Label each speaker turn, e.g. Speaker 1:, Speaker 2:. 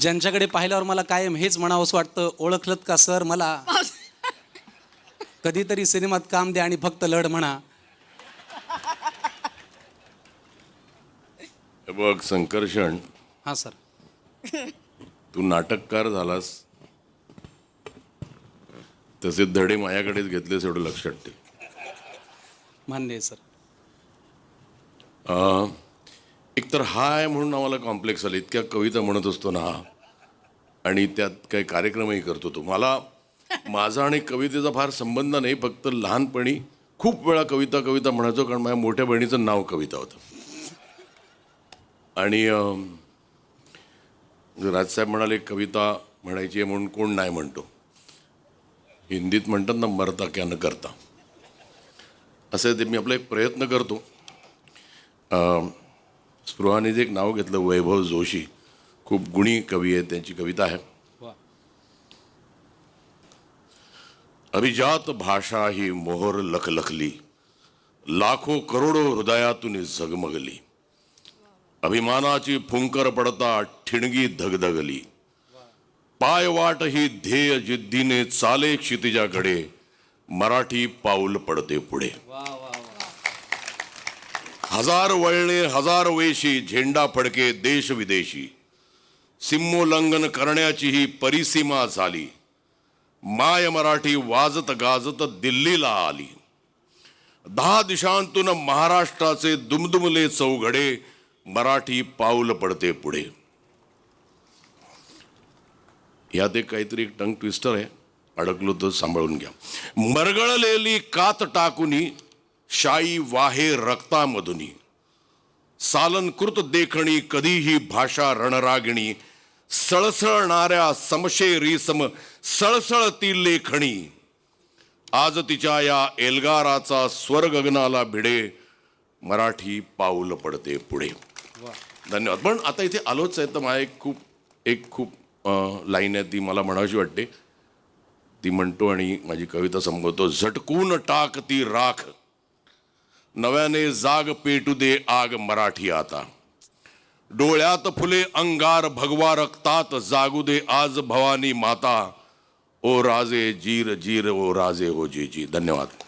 Speaker 1: ज्यांच्याकडे पाहिल्यावर मला कायम हेच म्हणावंसं वाटतं ओळखलत का सर मला? कधीतरी सिनेमात काम द्या आणि फक्त लढ म्हणा.
Speaker 2: हे बघ संकर्षण.
Speaker 1: हां सर.
Speaker 2: तू नाटककार झालास. तसे धडे माझ्याकडेच घेतलेस एवढं लक्षात ठेव.
Speaker 1: मान्य आहे सर.
Speaker 2: अं, एकतर हा आहे म्हणून आम्हाला कॉम्प्लेक्स आले. इतक्या कविता म्हणत असतो ना आणि त्यात काही कार्यक्रमही करतो तो. मला माझा आणि कवितेचा फार संबंध नाही फक्त लहानपणी खूप वेळा कविता कविता म्हणायचो कारण माझ्या मोठ्या बहिणीचं नाव कविता होतं. आणि राजसाहेब म्हणाले कविता म्हणायची आहे म्हणून कोण नाही म्हणतो. हिंदीत म्हणतात ना मरता क्या न करता. असं ते मी आपला एक प्रयत्न करतो. अं, स्पृहाने एक नाव घेतलं वैभव जोशी खूप गुणी कवी आहे त्यांची कविता आहे. अभिजात भाषा ही मोहर लखलखली लाखो करोडो हृदयातून झगमगली. अभिमानाची फुंकर पडता ठिणगी धगधगली. पायवाट ही ध्येय जिद्दीने चाले क्षितिजाकडे मराठी पाऊल पडते पुढे. हजार वळले हजार वेशी झेंडा फडके देश विदेशी. सिमोल्लंघन करण्याची ही परिसीमा झाली. माय मराठी वाजत गाजत दिल्लीला आली. दहा दिशांतून महाराष्ट्राचे दुमदुमले चौघडे मराठी पाऊल पडते पुढे. यात एक काहीतरी एक टंग ट्विस्टर आहे. अडकलो तर सांभाळून घ्या. मरगळलेली कात टाकुनी शाई वाहे रक्तामधुनी. सालनकृत देखणी कधीही भाषा रणरागिणी. सळसळणाऱ्या समशेरी सम सळसळती लेखणी. आज तिच्या या एल्गाराचा स्वर गगनाला भिडे मराठी पाऊल पडते पुढे. धन्यवाद. पण आता इथे आलोच आहे तर मला एक खूप एक खूप लाईन आहे ती मला म्हणावीशी वाटते. ती म्हणतो आणि माझी कविता संबोधतो झटकून टाक ती राख. नव्याने जाग पेटू दे आग मराठी आता. डोळ्यात फुले अंगार भगवा रक्तात जागू दे आज भवानी माता. ओ राजे जीर जीर ओ राजे हो जी जी. धन्यवाद.